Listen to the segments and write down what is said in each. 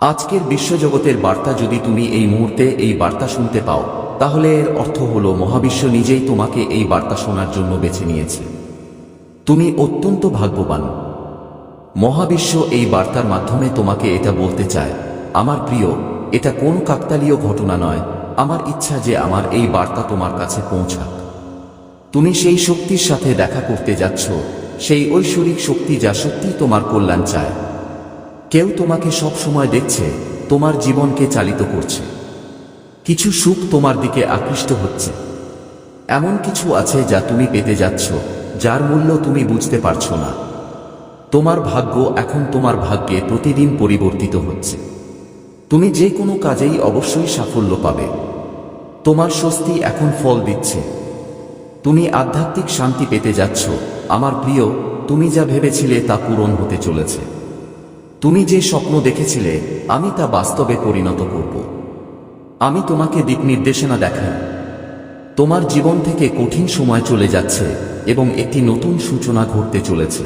আজকের বিশ্বজগতের বার্তা যদি তুমি এই মুহূর্তে এই বার্তা শুনতে পাও, তাহলে এর অর্থ হল মহাবিশ্ব নিজেই তোমাকে এই বার্তা শোনার জন্য বেছে নিয়েছে। তুমি অত্যন্ত ভাগ্যবান। মহাবিশ্ব এই বার্তার মাধ্যমে তোমাকে এটা বলতে চায়, আমার প্রিয়, এটা কোন কাকতালীয় ঘটনা নয়, আমার ইচ্ছা যে আমার এই বার্তা তোমার কাছে পৌঁছাক। তুমি সেই শক্তির সাথে দেখা করতে যাচ্ছ, সেই ঐশ্বরিক শক্তি যা সত্যি তোমার কল্যাণ চায়। কেউ তোমাকে সব সময় দেখছে, তোমার জীবনকে চালিত করছে। কিছু সুখ তোমার দিকে আকৃষ্ট হচ্ছে। এমন কিছু আছে যা তুমি পেতে যাচ্ছ, যার মূল্য তুমি বুঝতে পারছ না। তোমার ভাগ্য এখন তোমার ভাগ্যে প্রতিদিন পরিবর্তিত হচ্ছে। তুমি যে কোনো কাজেই অবশ্যই সাফল্য পাবে। তোমার স্বস্তি এখন ফল দিচ্ছে। তুমি আধ্যাত্মিক শান্তি পেতে যাচ্ছ। আমার প্রিয়, তুমি যা ভেবেছিলে তা পূরণ হতে চলেছে। তুমি যে স্বপ্ন দেখেছিলে, আমি তা বাস্তবে পরিণত করব। আমি তোমাকে দিক নির্দেশনা দেখাই। তোমার জীবন থেকে কঠিন সময় চলে যাচ্ছে এবং একটি নতুন সূচনা ঘটতে চলেছে।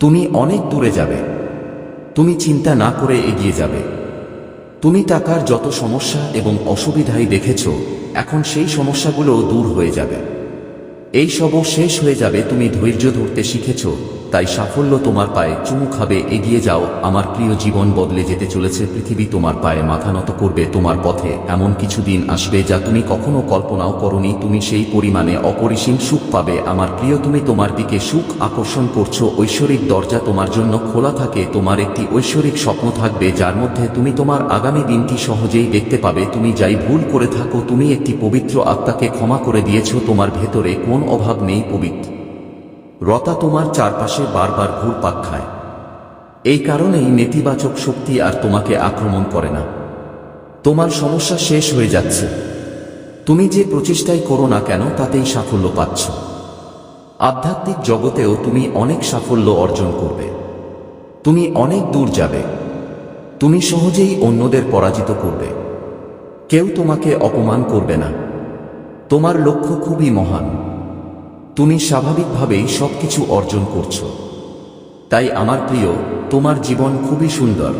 তুমি অনেক দূরে যাবে। তুমি চিন্তা না করে এগিয়ে যাবে। তুমি টাকার যত সমস্যা এবং অসুবিধাই দেখেছ, এখন সেই সমস্যাগুলো দূর হয়ে যাবে। এই সবও শেষ হয়ে যাবে তুমি ধৈর্য ধরতে শিখেছ তাই সাফল্য তোমার পায়ে চুমু খাবে, এগিয়ে যাও। আমার প্রিয় জীবন বদলে যেতে চলেছে, পৃথিবী তোমার পায়ে মাথা নত করবে, তোমার পথে এমন কিছু দিন আসবে যা তুমি কখনো কল্পনাও করনি, তুমি সেই পরিমাণে অপরিসীম সুখ পাবে। আমার প্রিয়, তুমি তোমার দিকে সুখ আকর্ষণ করছ, ঐশ্বরিক দরজা তোমার জন্য খোলা থাকে, তোমার একটি ঐশ্বরিক স্বপ্ন থাকবে, যার মধ্যে তুমি তোমার আগামী দিনটি সহজেই দেখতে পাবে। তুমি যাই ভুল করে থাকো, তুমি একটি পবিত্র আত্মাকে ক্ষমা করে দিয়েছ, তোমার ভেতরে কোন অভাব নেই, পবিত্র। রতা তোমার চারপাশে বারবার ঘুরপাক খায়। এই কারণেই নেতিবাচক শক্তি আর তোমাকে আক্রমণ করে না। তোমার সমস্যা শেষ হয়ে যাচ্ছে। তুমি যে প্রচেষ্টাই করো না কেন, তাতেই সাফল্য পাচ্ছ। আধ্যাত্মিক জগতেও তুমি অনেক সাফল্য অর্জন করবে। তুমি অনেক দূর যাবে। তুমি সহজেই অন্যদের পরাজিত করবে। কেউ তোমাকে অপমান করবে না। তোমার লক্ষ্য খুবই মহান। তুমি স্বাভাবিকভাবেই সবকিছু অর্জন করছ। তাই আমার প্রিয়, তোমার জীবন খুবই সুন্দর।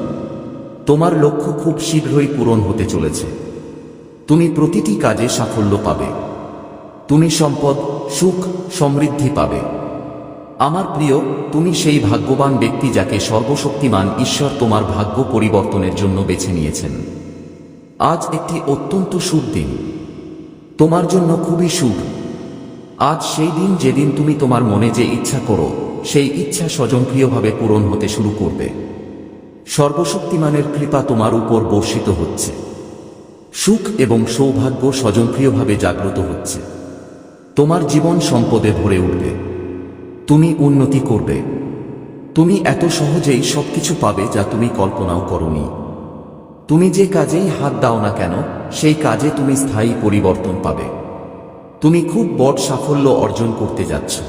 তোমার লক্ষ্য খুব শীঘ্রই পূরণ হতে চলেছে। তুমি প্রতিটি কাজে সাফল্য পাবে। তুমি সম্পদ, সুখ, সমৃদ্ধি পাবে। আমার প্রিয়, তুমি সেই ভাগ্যবান ব্যক্তি যাকে সর্বশক্তিমান ঈশ্বর তোমার ভাগ্য পরিবর্তনের জন্য বেছে নিয়েছেন। আজ একটি অত্যন্ত শুভ দিন। তোমার জন্য খুবই শুভ। আজ সেই দিন যেদিন তুমি তোমার মনে যে ইচ্ছা করো, সেই ইচ্ছা স্বজনপ্রিয়ভাবে পূরণ হতে শুরু করবে। সর্বশক্তিমানের কৃপা তোমার উপর বর্ষিত হচ্ছে। সুখ এবং সৌভাগ্য স্বজনপ্রিয়ভাবে জাগ্রত হচ্ছে। তোমার জীবন সম্পদে ভরে উঠবে। তুমি উন্নতি করবে। তুমি এত সহজেই সবকিছু পাবে যা তুমি কল্পনাও করনি। তুমি যে কাজেই হাত দাও না কেন, সেই কাজে তুমি স্থায়ী পরিবর্তন পাবে। তুমি খুব বড় সাফল্য অর্জন করতে যাচ্ছ।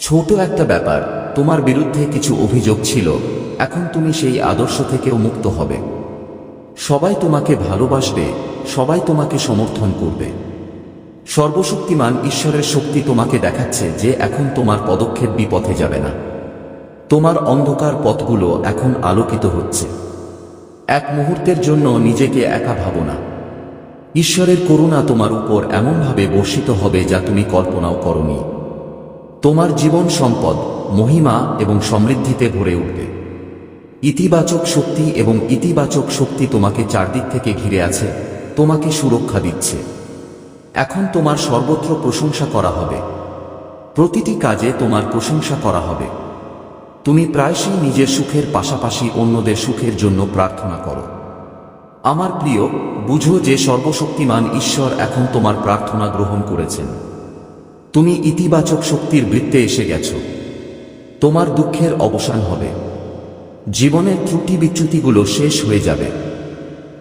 ছোট একটা ব্যাপার, তোমার বিরুদ্ধে কিছু অভিযোগ ছিল, এখন তুমি সেই আদর্শ থেকেও মুক্ত হবে। সবাই তোমাকে ভালোবাসবে, সবাই তোমাকে সমর্থন করবে। সর্বশক্তিমান ঈশ্বরের শক্তি তোমাকে দেখাচ্ছে যে এখন তোমার পদক্ষেপ বিপথে যাবে না। তোমার অন্ধকার পথগুলো এখন আলোকিত হচ্ছে। এক মুহূর্তের জন্য নিজেকে একা ভাবো না। ঈশ্বরের করুণা তোমার উপর এমনভাবে বর্ষিত হবে যা তুমি কল্পনাও করনি। তোমার জীবন সম্পদ, মহিমা এবং সমৃদ্ধিতে ভরে উঠবে। ইতিবাচক শক্তি এবং ইতিবাচক শক্তি তোমাকে চারদিক থেকে ঘিরে আছে, তোমাকে সুরক্ষা দিচ্ছে। এখন তোমার সর্বত্র প্রশংসা করা হবে। প্রতিটি কাজে তোমার প্রশংসা করা হবে। তুমি প্রায়শই নিজের সুখের পাশাপাশি অন্যদের সুখের জন্য প্রার্থনা করো। আমার প্রিয়, বুঝো যে সর্বশক্তিমান ঈশ্বর এখন তোমার প্রার্থনা গ্রহণ করেছেন। তুমি ইতিবাচক শক্তির বৃত্তে এসে গেছ। তোমার দুঃখের অবসান হবে। জীবনের ত্রুটি বিচ্যুতিগুলো শেষ হয়ে যাবে।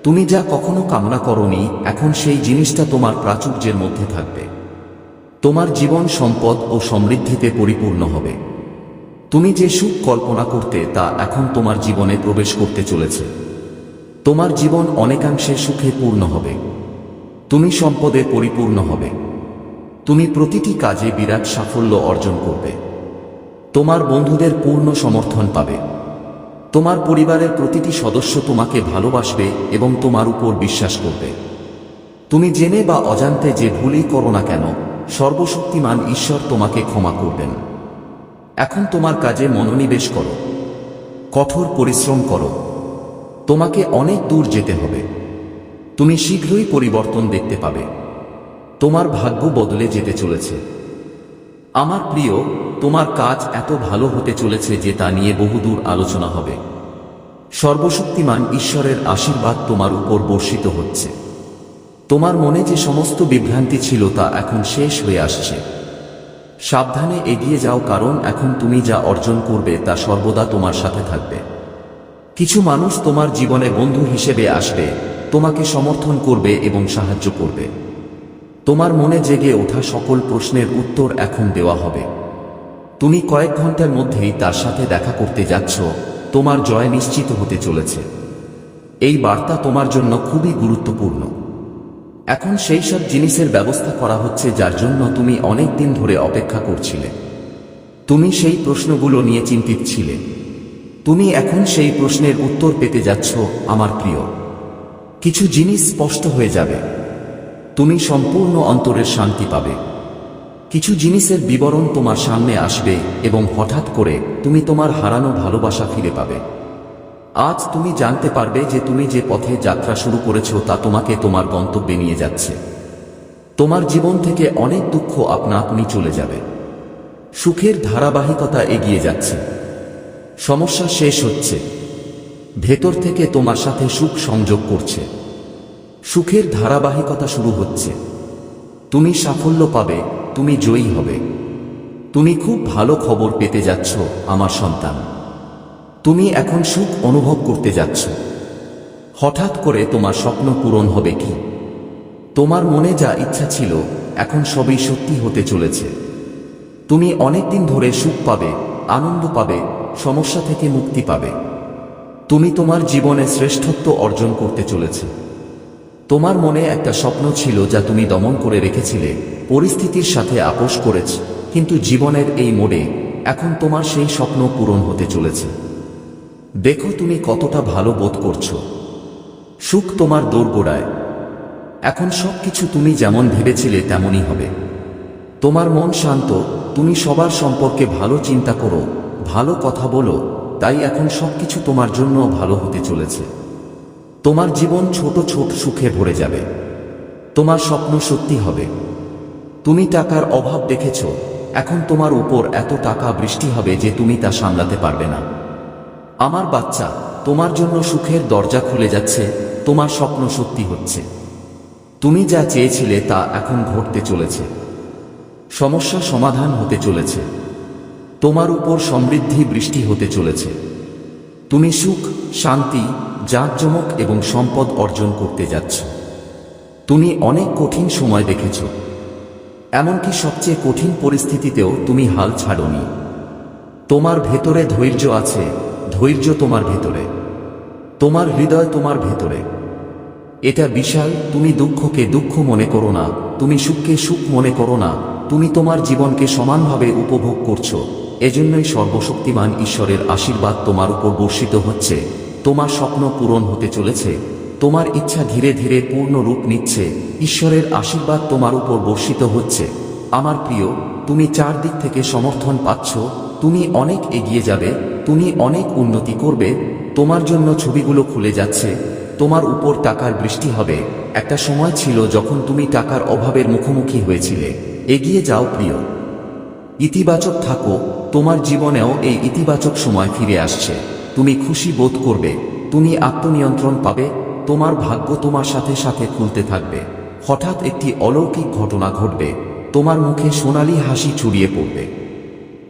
তুমি যা কখনো কামনা করনি, এখন সেই জিনিসটা তোমার প্রাচুর্যের মধ্যে থাকবে। তোমার জীবন সম্পদ ও সমৃদ্ধিতে পরিপূর্ণ হবে। তুমি যে সুখ কল্পনা করতে, তা এখন তোমার জীবনে প্রবেশ করতে চলেছে। তোমার জীবন অনেকাংশে সুখে পূর্ণ হবে। তুমি সম্পদে পরিপূর্ণ হবে। তুমি প্রতিটি কাজে বিরাট সাফল্য অর্জন করবে। তোমার বন্ধুদের পূর্ণ সমর্থন পাবে। তোমার পরিবারের প্রতিটি সদস্য তোমাকে ভালোবাসবে এবং তোমার উপর বিশ্বাস করবে। তুমি জেনে বা অজান্তে যে ভুলই করো না কেন, সর্বশক্তিমান ঈশ্বর তোমাকে ক্ষমা করবেন। এখন তোমার কাজে মনোনিবেশ করো। কঠোর পরিশ্রম করো। তোমাকে অনেক দূর যেতে হবে। তুমি শীঘ্রই পরিবর্তন দেখতে পাবে। তোমার ভাগ্য বদলে যেতে চলেছে। আমার প্রিয়, তোমার কাজ এত ভালো হতে চলেছে যে তা নিয়ে বহুদূর আলোচনা হবে। সর্বশক্তিমান ঈশ্বরের আশীর্বাদ তোমার উপর বর্ষিত হচ্ছে। তোমার মনে যে সমস্ত বিভ্রান্তি ছিল তা এখন শেষ হয়ে আসছে। সাবধানে এগিয়ে যাও কারণ এখন তুমি যা অর্জন করবে তা সর্বদা তোমার সাথে থাকবে। কিছু মানুষ তোমার জীবনে বন্ধু হিসেবে আসবে, তোমাকে সমর্থন করবে এবং সাহায্য করবে। তোমার মনে জেগে ওঠা সকল প্রশ্নের উত্তর এখন দেওয়া হবে। তুমি কয়েক ঘণ্টার মধ্যেই তার সাথে দেখা করতে যাচ্ছ, তোমার জয় নিশ্চিত হতে চলেছে। এই বার্তা তোমার জন্য খুবই গুরুত্বপূর্ণ। এখন সেই সব জিনিসের ব্যবস্থা করা হচ্ছে যার জন্য তুমি অনেক দিন ধরে অপেক্ষা করছিলে। তুমি সেই প্রশ্নগুলো নিয়ে চিন্তিত ছিলে। তুমি এখন সেই প্রশ্নের উত্তর পেতে যাচ্ছ, আমার প্রিয়। কিছু জিনিস স্পষ্ট হয়ে যাবে। তুমি সম্পূর্ণ অন্তরের শান্তি পাবে। কিছু জিনিসের বিবরণ তোমার সামনে আসবে এবং হঠাৎ করে তুমি তোমার হারানো ভালোবাসা ফিরে পাবে। আজ তুমি জানতে পারবে যে তুমি যে পথে যাত্রা শুরু করেছ তা তোমাকে তোমার গন্তব্যে নিয়ে যাচ্ছে। তোমার জীবন থেকে অনেক দুঃখ আপনা আপনি চলে যাবে। সুখের ধারাবাহিকতা এগিয়ে যাচ্ছে। সমস্যা শেষ হচ্ছে। ভেতর থেকে তোমার সাথে সুখ সংযোগ করছে। সুখের ধারাবাহিকতা শুরু হচ্ছে। তুমি সাফল্য পাবে, তুমি জয়ী হবে। তুমি খুব ভালো খবর পেতে যাচ্ছ, আমার সন্তান। তুমি এখন সুখ অনুভব করতে যাচ্ছ। হঠাৎ করে তোমার স্বপ্ন পূরণ হবে কি? তোমার মনে যা ইচ্ছা ছিল, এখন সবই সত্যি হতে চলেছে। তুমি অনেকদিন ধরে সুখ পাবে, আনন্দ পাবে সমস্যা থেকে মুক্তি পাবে। তুমি তোমার জীবনে শ্রেষ্ঠত্ব অর্জন করতে চলেছে। তোমার মনে একটা স্বপ্ন ছিল যা তুমি দমন করে রেখেছিলে, পরিস্থিতির সাথে আপোষ করেছ, কিন্তু জীবনের এই মোড়ে এখন তোমার সেই স্বপ্ন পূরণ হতে চলেছে। দেখো তুমি কতটা ভালো বোধ করছ। সুখ তোমার দোরগোড়ায়। এখন সবকিছু তুমি যেমন ভেবেছিলে তেমনই হবে। তোমার মন শান্ত, তুমি সবার সম্পর্কে ভালো চিন্তা করো ভালো কথা বলো, তাই এখন সবকিছু তোমার জন্য ভালো হতে চলেছে। তোমার জীবন ছোট ছোট সুখে ভরে যাবে। তোমার স্বপ্ন সত্যি হবে। তুমি টাকার অভাব দেখেছ, এখন তোমার উপর এত টাকা বৃষ্টি হবে যে তুমি তা সামলাতে পারবে না। আমার বাচ্চা, তোমার জন্য সুখের দরজা খুলে যাচ্ছে, তোমার স্বপ্ন সত্যি হচ্ছে। তুমি যা চেয়েছিলে তা এখন ঘটতে চলেছে। সমস্যা সমাধান হতে চলেছে। তোমার উপর সমৃদ্ধি বৃষ্টি হতে চলেছে। তুমি সুখ, শান্তি, জাঁকজমক এবং সম্পদ অর্জন করতে যাচ্ছ। তুমি অনেক কঠিন সময় দেখেছ। এমনকি সবচেয়ে কঠিন পরিস্থিতিতেও তুমি হাল ছাড়নি। তোমার ভেতরে ধৈর্য আছে, ধৈর্য তোমার ভেতরে। তোমার হৃদয় তোমার ভেতরে। এটা বিশাল, তুমি দুঃখকে দুঃখ মনে করো না, তুমি সুখকে সুখ মনে করো না, তুমি তোমার জীবনকে সমানভাবে উপভোগ করছ। এজন্যই সর্বশক্তিমান ঈশ্বরের আশীর্বাদ তোমার উপর বর্ষিত হচ্ছে। তোমার স্বপ্ন পূরণ হতে চলেছে। তোমার ইচ্ছা ধীরে ধীরে পূর্ণ রূপ নিচ্ছে। ঈশ্বরের আশীর্বাদ তোমার উপর বর্ষিত হচ্ছে। আমার প্রিয়, তুমি চারদিক থেকে সমর্থন পাচ্ছ। তুমি অনেক এগিয়ে যাবে। তুমি অনেক উন্নতি করবে। তোমার জন্য ছবিগুলো খুলে যাচ্ছে। তোমার উপর টাকার বৃষ্টি হবে। একটা সময় ছিল যখন তুমি টাকার অভাবের মুখোমুখি হয়েছিলে। এগিয়ে যাও প্রিয়। ইতিবাচক থাকো, তোমার জীবনেও এই ইতিবাচক সময় ফিরে আসছে। তুমি খুশি বোধ করবে, তুমি আত্মনিয়ন্ত্রণ পাবে, তোমার ভাগ্য তোমার সাথে সাথে খুলতে থাকবে। হঠাৎ একটি অলৌকিক ঘটনা ঘটবে, তোমার মুখে সোনালি হাসি ছড়িয়ে পড়বে।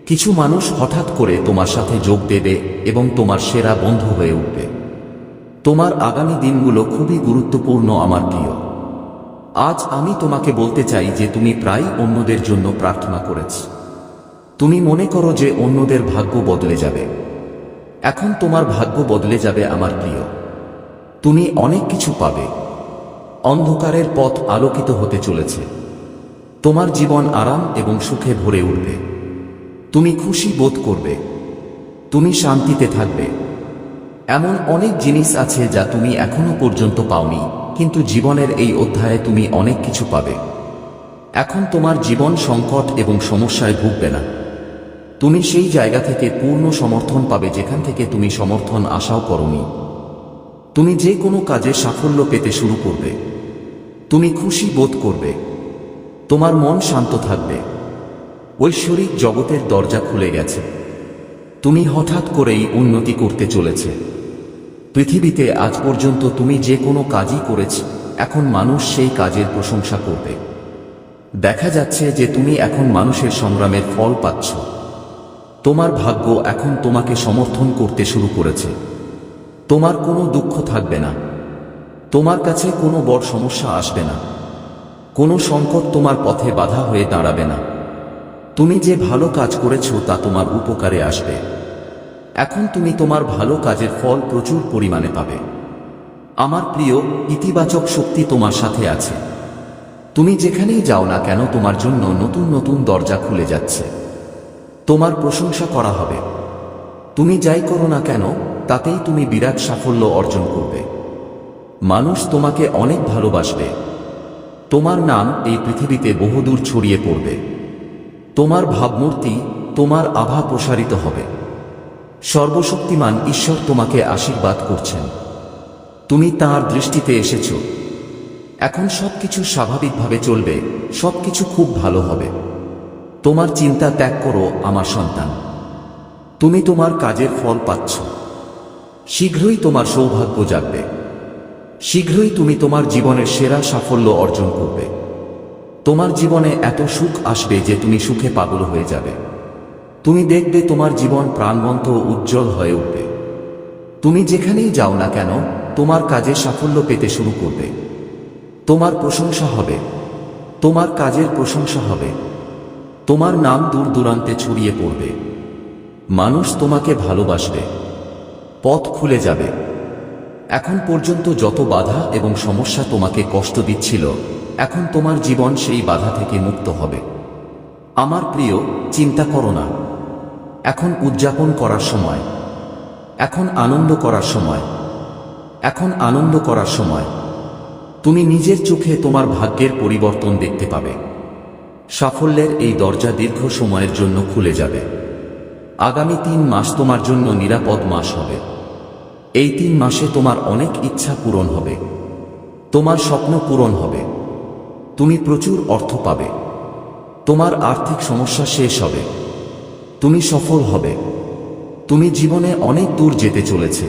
কিছু মানুষ হঠাৎ করে তোমার সাথে যোগ দেবে এবং তোমার সেরা বন্ধু হয়ে উঠবে। তোমার আগামী দিনগুলো খুবই গুরুত্বপূর্ণ আমার প্রিয়। আজ আমি তোমাকে বলতে চাই যে তুমি প্রায় অন্যদের জন্য প্রার্থনা করেছ। তুমি মনে করো যে অন্যদের ভাগ্য বদলে যাবে। এখন তোমার ভাগ্য বদলে যাবে আমার প্রিয়। তুমি অনেক কিছু পাবে। অন্ধকারের পথ আলোকিত হতে চলেছে। তোমার জীবন আরাম এবং সুখে ভরে উঠবে। তুমি খুশি বোধ করবে। তুমি শান্তিতে থাকবে। এমন অনেক জিনিস আছে যা তুমি এখনও পর্যন্ত পাওনি, কিন্তু জীবনের এই অধ্যায়ে তুমি অনেক কিছু পাবে। এখন তোমার জীবন সংকট এবং সমস্যায় ভুগবে না। তুমি সেই জায়গা থেকে পূর্ণ সমর্থন পাবে যেখান থেকে তুমি সমর্থন আশাও করনি। তুমি যে কোনো কাজে সাফল্য পেতে শুরু করবে। তুমি খুশি বোধ করবে। তোমার মন শান্ত থাকবে। ঐশ্বরিক জগতের দরজা খুলে গেছে। তুমি হঠাৎ করেই উন্নতি করতে চলেছে। পৃথিবীতে আজ পর্যন্ত তুমি যে কোনো কাজই করেছ, এখন মানুষ সেই কাজের প্রশংসা করবে। দেখা যাচ্ছে যে তুমি এখন মানুষের সংগ্রামের ফল পাচ্ছ। তোমার ভাগ্য এখন তোমাকে সমর্থন করতে শুরু করেছে। তোমার কোনো দুঃখ থাকবে না। তোমার কাছে কোনো বড় সমস্যা আসবে না। কোনো সংকট তোমার পথে বাধা হয়ে দাঁড়াবে না। তুমি যে ভালো কাজ করেছ তা তোমার উপকারে আসবে। এখন তুমি তোমার ভালো কাজের ফল প্রচুর পরিমাণে পাবে। আমার প্রিয়, ইতিবাচক শক্তি তোমার সাথে আছে। তুমি যেখানেই যাও না কেন তোমার জন্য নতুন নতুন দরজা খুলে যাচ্ছে। তোমার প্রশংসা করা হবে। তুমি যাই করো না কেন, তাতেই তুমি বিরাট সাফল্য অর্জন করবে। মানুষ তোমাকে অনেক ভালোবাসবে। তোমার নাম এই পৃথিবীতে বহুদূর ছড়িয়ে পড়বে। তোমার ভাবমূর্তি, তোমার আভা প্রসারিত হবে। সর্বশক্তিমান ঈশ্বর তোমাকে আশীর্বাদ করছেন। তুমি তার দৃষ্টিতে এসেছ। এখন সবকিছু স্বাভাবিকভাবে চলবে, সবকিছু খুব ভালো হবে। তোমার চিন্তা ত্যাগ করো, আমার সন্তান। তুমি তোমার কাজের ফল পাচ্ছ। শীঘ্রই তোমার সৌভাগ্য জাগবে। শীঘ্রই তুমি তোমার জীবনের সেরা সাফল্য অর্জন করবে। তোমার জীবনে এত সুখ আসবে যে তুমি সুখে পাগল হয়ে যাবে। তুমি দেখবে তোমার জীবন প্রাণবন্ত উজ্জ্বল হয়ে উঠবে। তুমি যেখানেই যাও না কেন, তোমার কাজে সাফল্য পেতে শুরু করবে। তোমার প্রশংসা হবে। তোমার কাজের প্রশংসা হবে। তোমার নাম দূর দূরান্তে ছড়িয়ে পড়বে। মানুষ তোমাকে ভালোবাসবে। পথ খুলে যাবে। এখন পর্যন্ত যত বাধা এবং সমস্যা তোমাকে কষ্ট দিচ্ছিল, এখন তোমার জীবন সেই বাধা থেকে মুক্ত হবে। আমার প্রিয়, চিন্তা করো না। এখন উদযাপন করার সময়। এখন আনন্দ করার সময়। এখন আনন্দ করার সময়। তুমি নিজের চোখে তোমার ভাগ্যের পরিবর্তন দেখতে পাবে। সাফল্যের এই দরজা দীর্ঘ সময়ের জন্য খুলে যাবে। আগামী তিন মাস তোমার জন্য নিরাপদ মাস হবে। এই তিন মাসে তোমার অনেক ইচ্ছা পূরণ হবে। তোমার স্বপ্ন পূরণ হবে। তুমি প্রচুর অর্থ পাবে। তোমার আর্থিক সমস্যা শেষ হবে। তুমি সফল হবে। তুমি জীবনে অনেক দূর যেতে চলেছে।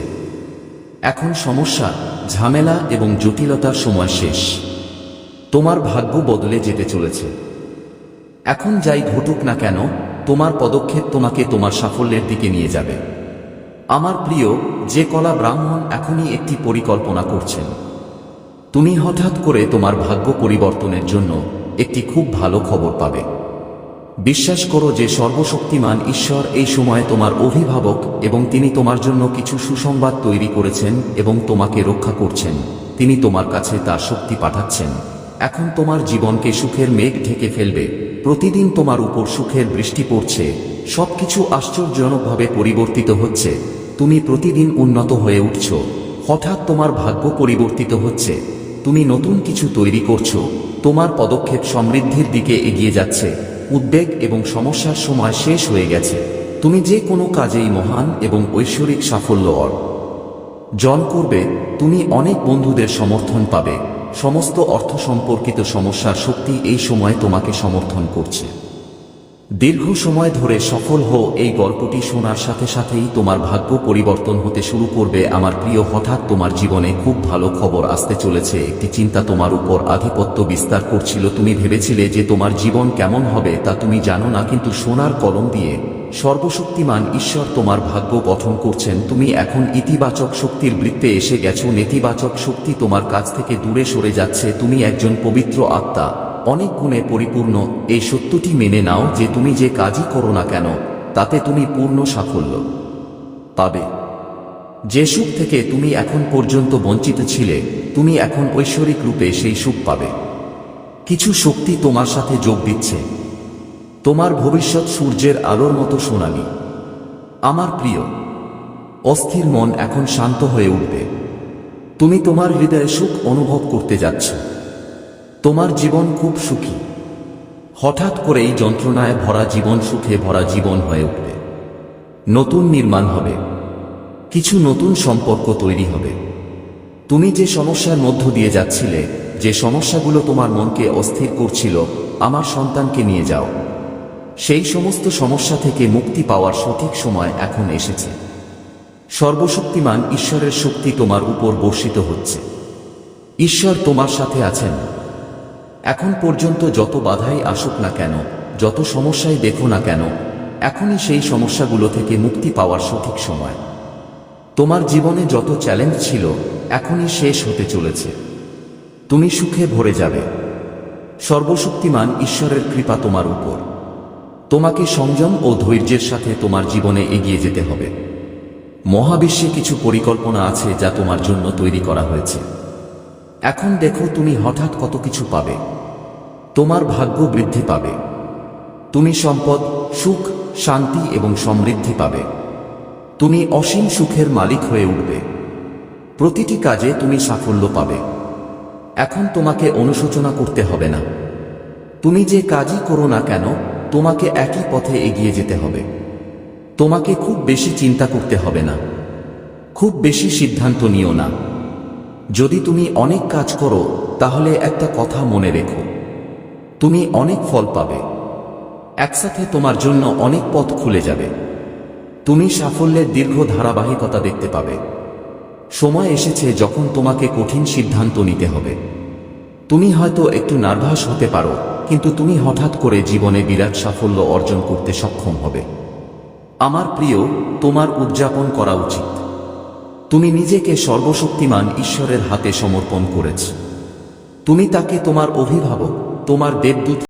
এখন সমস্যা, ঝামেলা এবং জটিলতার সময় শেষ। তোমার ভাগ্য বদলে যেতে চলেছে। এখন যাই ঘটুক না কেন, তোমার পদক্ষেপ তোমাকে তোমার সাফল্যের দিকে নিয়ে যাবে। আমার প্রিয়, যে কলা ব্রাহ্মণ এখনই একটি পরিকল্পনা করছেন। তুমি হঠাৎ করে তোমার ভাগ্য পরিবর্তনের জন্য একটি খুব ভালো খবর পাবে। বিশ্বাস করো যে সর্বশক্তিমান ঈশ্বর এই সময়ে তোমার অভিভাবক এবং তিনি তোমার জন্য কিছু সুসংবাদ তৈরি করেছেন এবং তোমাকে রক্ষা করছেন। তিনি তোমার কাছে তার শক্তি পাঠাচ্ছেন। এখন তোমার জীবনকে সুখের মেঘ ঢেকে ফেলবে। প্রতিদিন তোমার উপর সুখের বৃষ্টি পড়ছে, সবকিছু আশ্চর্যজনকভাবে পরিবর্তিত হচ্ছে, তুমি প্রতিদিন উন্নত হয়ে উঠছ, হঠাৎ তোমার ভাগ্য পরিবর্তিত হচ্ছে, তুমি নতুন কিছু তৈরি করছ, তোমার পদক্ষেপ সমৃদ্ধির দিকে এগিয়ে যাচ্ছে, উদ্বেগ এবং সমস্যার সময় শেষ হয়ে গেছে, তুমি যে কোনো কাজেই মহান এবং ঐশ্বরিক সাফল্য অর, জন করবে, তুমি অনেক বন্ধুদের সমর্থন পাবে। সমস্ত অর্থ সম্পর্কিত সমস্যার শক্তি এই সময় তোমাকে সমর্থন করছে। দীর্ঘ সময় ধরে সফল হো এই গল্পটি শোনার সাথে সাথেই তোমার ভাগ্য পরিবর্তন হতে শুরু করবে। আমার প্রিয়, হঠাৎ তোমার জীবনে খুব ভালো খবর আসতে চলেছে। একটি চিন্তা তোমার উপর আধিপত্য বিস্তার করছিল। তুমি ভেবেছিলে যে তোমার জীবন কেমন হবে তা তুমি জানো না, কিন্তু সোনার কলম দিয়ে সর্বশক্তিমান ঈশ্বর তোমার ভাগ্য গঠন করছেন, তুমি এখন ইতিবাচক শক্তির বৃত্তে এসে গেছো, নেতিবাচক শক্তি তোমার কাছ থেকে দূরে সরে যাচ্ছে, তুমি একজন পবিত্র আত্মা। অনেক গুণে পরিপূর্ণ, এই সত্যটি মেনে নাও যে তুমি যে কাজই করো না কেন, তাতে তুমি পূর্ণ সাফল্য পাবে। যে সুখ থেকে তুমি এখন পর্যন্ত বঞ্চিত ছিলে, তুমি এখন ঐশ্বরিক রূপে সেই সুখ পাবে। কিছু শক্তি তোমার সাথে যোগ দিচ্ছে। তোমার ভবিষ্যৎ সূর্যের আলোর মতো সোনালি। আমার প্রিয়, অস্থির মন এখন শান্ত হয়ে উঠবে। তুমি তোমার হৃদয়ে সুখ অনুভব করতে যাচ্ছ। তোমার জীবন খুব সুখী। হঠাৎ করেই যন্ত্রণায় ভরা জীবন সুখে ভরা জীবন হয়ে উঠবে। নতুন নির্মাণ হবে। কিছু নতুন সম্পর্ক তৈরি হবে। তুমি যে সমস্যার মধ্য দিয়ে যাচ্ছিলে, যে সমস্যাগুলো তোমার মনকে অস্থির করছিল, আমার সন্তানকে নিয়ে যাও। সেই সমস্ত সমস্যা থেকে মুক্তি পাওয়ার সঠিক সময় এখন এসেছে। সর্বশক্তিমান ঈশ্বরের শক্তি তোমার উপর বর্ষিত হচ্ছে। ঈশ্বর তোমার সাথে আছেন। এখন পর্যন্ত যত বাধাই আসুক না কেন, যত সমস্যাই দেখো না কেন, এখনই সেই সমস্যাগুলো থেকে মুক্তি পাওয়ার সঠিক সময়। তোমার জীবনে যত চ্যালেঞ্জ ছিল, এখনই শেষ হতে চলেছে। তুমি সুখে ভরে যাবে। সর্বশক্তিমান ঈশ্বরের কৃপা তোমার উপর। তোমাকে সংযম ও ধৈর্যের সাথে তোমার জীবনে এগিয়ে যেতে হবে। মহাবিশ্বে কিছু পরিকল্পনা আছে যা তোমার জন্য তৈরি করা হয়েছে। এখন দেখো তুমি হঠাৎ কত কিছু পাবে। তোমার ভাগ্য বৃদ্ধি পাবে। তুমি সম্পদ, সুখ, শান্তি এবং সমৃদ্ধি পাবে। তুমি অসীম সুখের মালিক হয়ে উঠবে। প্রতিটি কাজে তুমি সাফল্য পাবে। এখন তোমাকে অনুশোচনা করতে হবে না। তুমি যে কাজই করো না কেন তোমাকে একই পথে এগিয়ে যেতে হবে। তোমাকে খুব বেশি চিন্তা করতে হবে না। খুব বেশি সিদ্ধান্ত নিও না। যদি তুমি অনেক কাজ করো, তাহলে একটা কথা মনে রেখো। তুমি অনেক ফল পাবে। একসাথে তোমার জন্য অনেক পথ খুলে যাবে। তুমি সাফল্যের দীর্ঘ ধারাবাহিকতা দেখতে পাবে। সময় এসেছে যখন তোমাকে কঠিন সিদ্ধান্ত নিতে হবে। তুমি হয়তো একটু নার্ভাস হতে পারো, কিন্তু তুমি হঠাৎ করে জীবনে বিরাট সাফল্য অর্জন করতে সক্ষম হবে। আমার প্রিয়, তোমার উদযাপন করা উচিত। তুমি নিজেকে সর্বশক্তিমান ঈশ্বরের হাতে সমর্পণ করেছ। তুমি তাকে তোমার অভিভাবক, তোমার দেবদূত